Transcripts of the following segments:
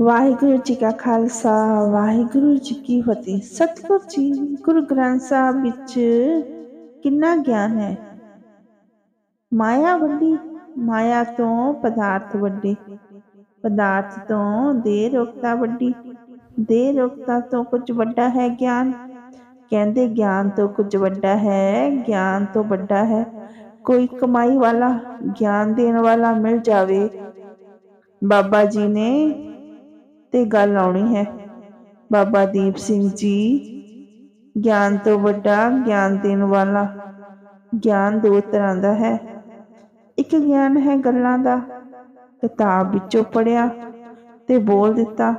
ਵਾਹਿਗੁਰੂ ਜੀ ਕਾ ਖਾਲਸਾ, ਵਾਹਿਗੁਰੂ ਜੀ ਕੀ ਫਤਿਹ। ਸਤਿਗੁਰ ਜੀ, ਗੁਰੂ ਗ੍ਰੰਥ ਸਾਹਿਬ ਵਿੱਚ ਕਿੰਨਾ ਗਿਆਨ ਹੈ? ਮਾਇਆ ਵੱਡੀ, ਮਾਇਆ ਤੋਂ ਪਦਾਰਥ ਵੱਡੇ। ਪਦਾਰਥ ਤੋਂ ਦੇ ਰੋਕਤਾ ਵੱਡੀ। ਦੇ ਰੋਗਤਾ ਤੋਂ ਕੁਝ ਵੱਡਾ ਹੈ ਗਿਆਨ। ਕਹਿੰਦੇ ਗਿਆਨ ਤੋਂ ਕੁਝ ਵੱਡਾ ਹੈ, ਗਿਆਨ ਤੋਂ ਵੱਡਾ ਹੈ। ਕੋਈ ਕਮਾਈ ਵਾਲਾ, ਗਿਆਨ ਦੇਣ ਵਾਲਾ ਮਿਲ ਜਾਵੇ। ਬਾਬਾ ਜੀ ਨੇ ਤੇ ਗੱਲ ਆਉਣੀ ਹੈ। ਬਾਬਾ ਦੀਪ ਸਿੰਘ ਜੀ, ਗਿਆਨ ਤੋਂ ਵੱਡਾ, ਗਿਆਨ ਦੇਣ ਵਾਲਾ, ਗਿਆਨ ਦੋ ਤਰ੍ਹਾਂ ਦਾ ਹੈ। ਇੱਕ ਗਿਆਨ ਹੈ ਗੱਲਾਂ ਦਾ, ਕਿਤਾਬ ਵਿੱਚੋਂ ਪੜਿਆ ਤੇ ਬੋਲ ਦਿੱਤਾ।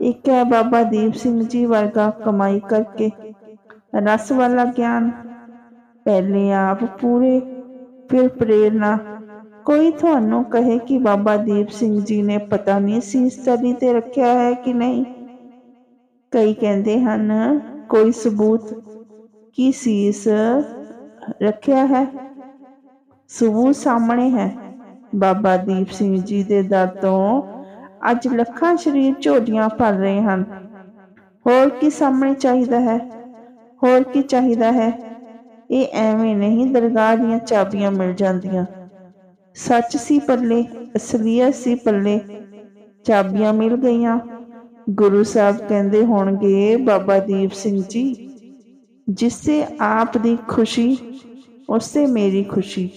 ਇੱਕ ਹੈ ਬਾਬਾ ਦੀਪ ਸਿੰਘ ਜੀ ਵਰਗਾ ਕਮਾਈ ਕਰਕੇ, ਰਸ ਵਾਲਾ ਗਿਆਨ। ਪਹਿਲੇ ਆਪ ਪੂਰੇ, ਫਿਰ ਪ੍ਰੇਰਨਾ। ਕੋਈ ਤੁਹਾਨੂੰ ਕਹੇ ਕਿ ਬਾਬਾ ਦੀਪ ਸਿੰਘ ਜੀ ਨੇ ਪਤਾ ਨਹੀਂ ਸੀਸ ਸਟੱਡੀ ਤੇ ਰੱਖਿਆ ਹੈ ਕਿ ਨਹੀਂ? ਕਈ ਕਹਿੰਦੇ ਹਨ, ਕੋਈ ਸਬੂਤ ਕਿ ਸੀਸ ਰੱਖਿਆ ਹੈ? ਸਬੂਤ ਸਾਹਮਣੇ ਹੈ। ਬਾਬਾ ਦੀਪ ਸਿੰਘ ਜੀ ਦੇ ਦਰ ਤੋਂ ਅੱਜ ਲੱਖਾਂ ਸ਼ਰੀਰ ਝੋਲੀਆਂ ਭਰ ਰਹੇ ਹਨ। ਹੋਰ ਕੀ ਸਾਹਮਣੇ ਚਾਹੀਦਾ ਹੈ? ਹੋਰ ਕੀ ਚਾਹੀਦਾ ਹੈ? ਇਹ ਐਵੇਂ ਨਹੀਂ, ਦਰਗਾਹ ਦੀਆਂ ਚਾਬੀਆਂ ਮਿਲ ਜਾਂਦੀਆਂ। ਸੱਚ ਸੀ ਪੱਲੇ, ਅਸਲੀਅਤ ਸੀ ਪੱਲੇ, ਚਾਬੀਆਂ ਮਿਲ ਗਈਆਂ। ਗੁਰੂ ਸਾਹਿਬ ਕਹਿੰਦੇ ਹੋਣਗੇ, ਬਾਬਾ ਦੀਪ ਸਿੰਘ ਜੀ ਜਿਸੇ ਆਪ ਦੀ ਖੁਸ਼ੀ ਉਸੇ ਮੇਰੀ ਖੁਸ਼ੀ।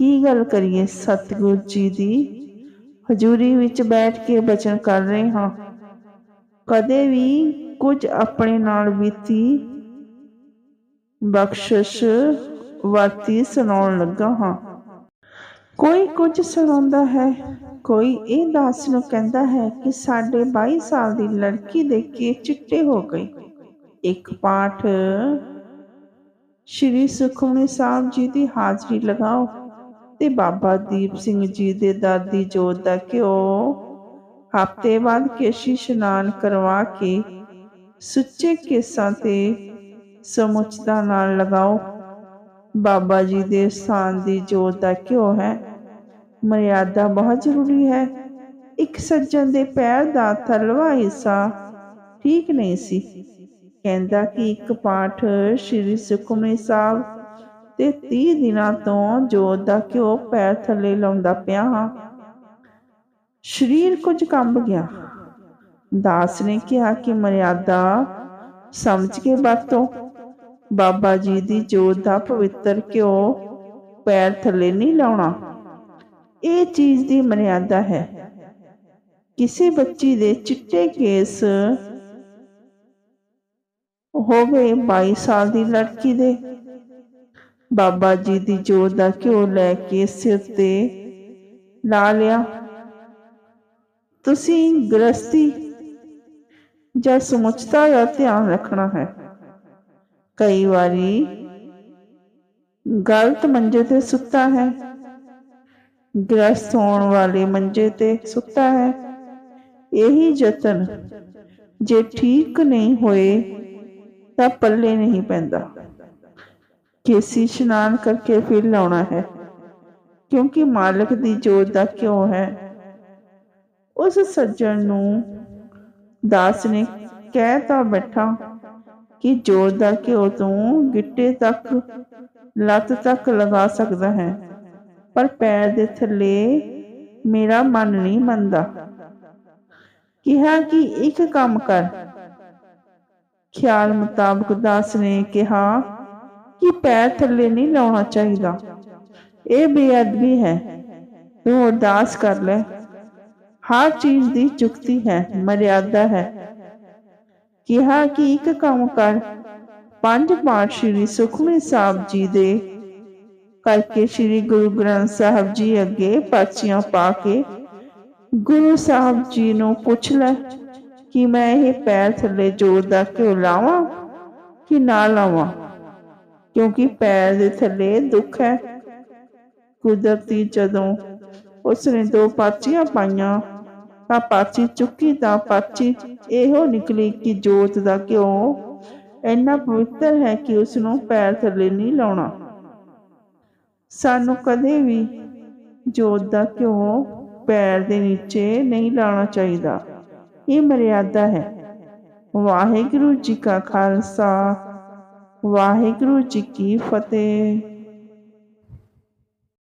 ਕੀ ਗੱਲ ਕਰੀਏ, ਸਤਿਗੁਰ ਜੀ ਦੀ ਹਜ਼ੂਰੀ ਵਿੱਚ ਬੈਠ ਕੇ ਬਚਨ ਕਰ ਰਹੇ ਹਾਂ। ਕਦੇ ਵੀ ਕੁਝ ਆਪਣੇ ਨਾਲ ਬੀਤੀ ਬਖਸ਼ਿਸ਼ ਵਰਤੀ ਸੁਣਾਉਣ ਲੱਗਾ ਹਾਂ। ਕੋਈ ਕੁਝ ਸੁਣਾਉਂਦਾ ਹੈ, ਕੋਈ ਇਹ ਦਾਸ ਨੂੰ ਕਹਿੰਦਾ ਹੈ ਕਿ ਸਾਡੇ 22 ਸਾਲ ਦੀ ਲੜਕੀ ਦੇ ਕੇ ਚਿੱਟੇ ਹੋ ਗਏ। ਇੱਕ ਪਾਠ। ਸ਼੍ਰੀ ਸੁਖਮਨੀ ਸਾਹਿਬ ਜੀ ਦੀ ਹਾਜ਼ਰੀ ਲਗਾਓ ਤੇ ਬਾਬਾ ਦੀਪ ਸਿੰਘ ਜੀ ਦੇ ਦਾਦੀ ਜੋਤ ਦਾ ਘਿਓ। ਹਫ਼ਤੇ ਬਾਅਦ ਕੇਸ਼ੀ ਇਸ਼ਨਾਨ ਕਰਵਾ ਕੇ ਸੁੱਚੇ ਕੇਸਾਂ ਤੇ ਸਮੁੱਚਤਾ ਨਾਲ ਲਗਾਓ। ਬਾਬਾ ਜੀ ਦੇ ਸਥਾਨ ਦੀ ਜੋਤ ਦਾ ਘਿਓ ਹੈ। ਮਰਿਆਦਾ ਬਹੁਤ ਜ਼ਰੂਰੀ ਹੈ। ਇੱਕ ਸੱਜਣ ਦੇ ਪੈਰ ਦਾ ਥਲਵਾ ਹਿੱਸਾ ਠੀਕ ਨਹੀਂ ਸੀ। ਕਹਿੰਦਾ ਕਿ ਇੱਕ ਪਾਠ ਸ਼੍ਰੀ ਸੁਖਮਨੀ ਸਾਹਿਬ ਤੇ 30 ਦਿਨਾਂ ਤੋਂ ਜੋਤ ਦਾ ਘਿਓ ਪੈਰ ਥੱਲੇ ਲਾਉਂਦਾ ਪਿਆ ਹਾਂ। ਸਰੀਰ ਕੁਝ ਕੰਬ ਗਿਆ। ਦਾਸ ਨੇ ਕਿਹਾ ਕਿ ਮਰਿਆਦਾ ਸਮਝ ਕੇ ਵਰਤੋ। ਬਾਬਾ ਜੀ ਦੀ ਜੋਤ ਦਾ ਪਵਿੱਤਰ ਘਿਓ ਪੈਰ ਥੱਲੇ ਨਹੀਂ ਲਾਉਣਾ। ਇਹ ਚੀਜ਼ ਦੀ ਮਰਿਆਦਾ ਹੈ। ਕਿਸੇ ਬੱਚੀ ਦੇ ਚਿੱਟੇ ਕੇਸ ਹੋਵੇ 22 ਸਾਲ ਦੀ ਲੜਕੀ ਦੇ। ਬਾਬਾ ਜੀ ਦੀ ਜੋਤ ਦਾ ਘਿਓ ਲੈ ਕੇ ਸਿਰ ਤੇ ਲਾ ਲਿਆ। ਤੁਸੀਂ ਗ੍ਰਸਤੀ ਜਾਂ ਸਮੁੱਚਤਾ ਦਾ ਧਿਆਨ ਰੱਖਣਾ ਹੈ। ਕਈ ਵਾਰੀ ਗਲਤ ਮੰਜੇ ਤੇ ਸੁੱਤਾ ਹੈ। ਗ੍ਰਸਤ ਹੋਣ ਵਾਲੇ ਮੰਜੇ ਤੇ ਸੁੱਤਾ ਹੈ। ਇਹੀ ਯਤਨ ਜੇ ਠੀਕ ਨਹੀਂ ਹੋਏ ਤਾਂ ਪੱਲੇ ਨਹੀਂ ਪੈਂਦਾ। ਕੇਸੀ ਇਸ਼ਨਾਨ ਕਰਕੇ ਫਿਰ ਲਾਉਣਾ ਹੈ, ਕਿਉਂਕਿ ਮਾਲਕ ਦੀ ਜੋਤ ਦਾ ਕਿਉਂ ਹੈ? ਉਸ ਸੱਜਣ ਨੂੰ ਦਾਸ ਨੇ ਕਹਿ ਤਾਂ ਬੈਠਾ ਕਿ ਜੋਤ ਦਾ ਘਿਓ ਤੂੰ ਗਿੱਟੇ ਤੱਕ, ਲੱਤ ਤੱਕ ਲਗਾ ਸਕਦਾ ਹੈ। ਪਰ ਪੈਰ ਦੇ ਥੱਲੇ ਮੇਰਾ ਮਨ ਨਹੀਂ ਮੰਨਦਾ। ਕਿਹਾ ਕਿ ਇੱਕ ਕੰਮ ਕਰ। ਖਿਆਲ ਮੁਤਾਬਕ ਦਾਸ ਨੇ ਕਿਹਾ ਕਿ ਪੈਰ ਥੱਲੇ ਨਹੀਂ ਲਾਉਣਾ ਚਾਹੀਦਾ। ਇਹ ਬੇਅਦਬੀ ਹੈ। ਤੂੰ ਅਰਦਾਸ ਕਰ ਲੈ। ਹਰ ਚੀਜ਼ ਦੀ ਚੁਕਤੀ ਹੈ, ਮਰਿਆਦਾ ਹੈ। ਕਿਹਾ ਕਿ ਇੱਕ ਕੰਮ ਕਰ। ਪੰਜ ਪਾਠ ਸ੍ਰੀ ਸੁਖਮਨੀ ਸਾਹਿਬ ਜੀ ਦੇ ਕਰਕੇ ਸ੍ਰੀ ਗੁਰੂ ਗ੍ਰੰਥ ਸਾਹਿਬ ਜੀ ਅੱਗੇ ਪਾਚੀਆਂ ਪਾ ਕੇ ਗੁਰੂ ਸਾਹਿਬ ਜੀ ਨੂੰ ਪੁੱਛ ਲੈ ਕਿ ਮੈਂ ਇਹ ਪੈਰ ਥੱਲੇ ਜੋਰ ਦਾ ਕਿਉਂ ਲਾਵਾਂ ਕਿ ਨਾ ਲਾਵਾਂ? ਕਿਉਂਕਿ ਪੈਰ ਦੇ ਥੱਲੇ ਦੁੱਖ ਹੈ। ਕੁਦਰਤੀ ਜਦੋਂ ਉਸ ਨੇ ਦੋ ਪਾਚੀਆਂ ਪਾਈਆਂ, ਤਾਂ ਪਾਚੀ ਚੁੱਕੀ ਤਾਂ ਪਾਚੀ ਇਹੋ ਨਿਕਲੀ ਕਿ ਜੋਤ ਦਾ ਕਿਉਂ ਇੰਨਾ ਪਵਿੱਤਰ ਹੈ ਕਿ ਉਸ ਨੂੰ ਪੈਰ ਥੱਲੇ ਨਹੀਂ ਲਾਉਣਾ। ਸਾਨੂੰ ਕਦੇ ਵੀ ਜੋਤ ਦਾ ਘਿਓ ਪੈਰ ਦੇ ਨੀਚੇ ਨਹੀਂ ਲਾਉਣਾ ਚਾਹੀਦਾ। ਇਹ ਮਰਿਆਦਾ ਹੈ। ਵਾਹਿਗੁਰੂ ਜੀ ਕਾ ਖਾਲਸਾ। ਵਾਹਿਗੁਰੂ ਜੀ ਕੀ ਫਤਿਹ।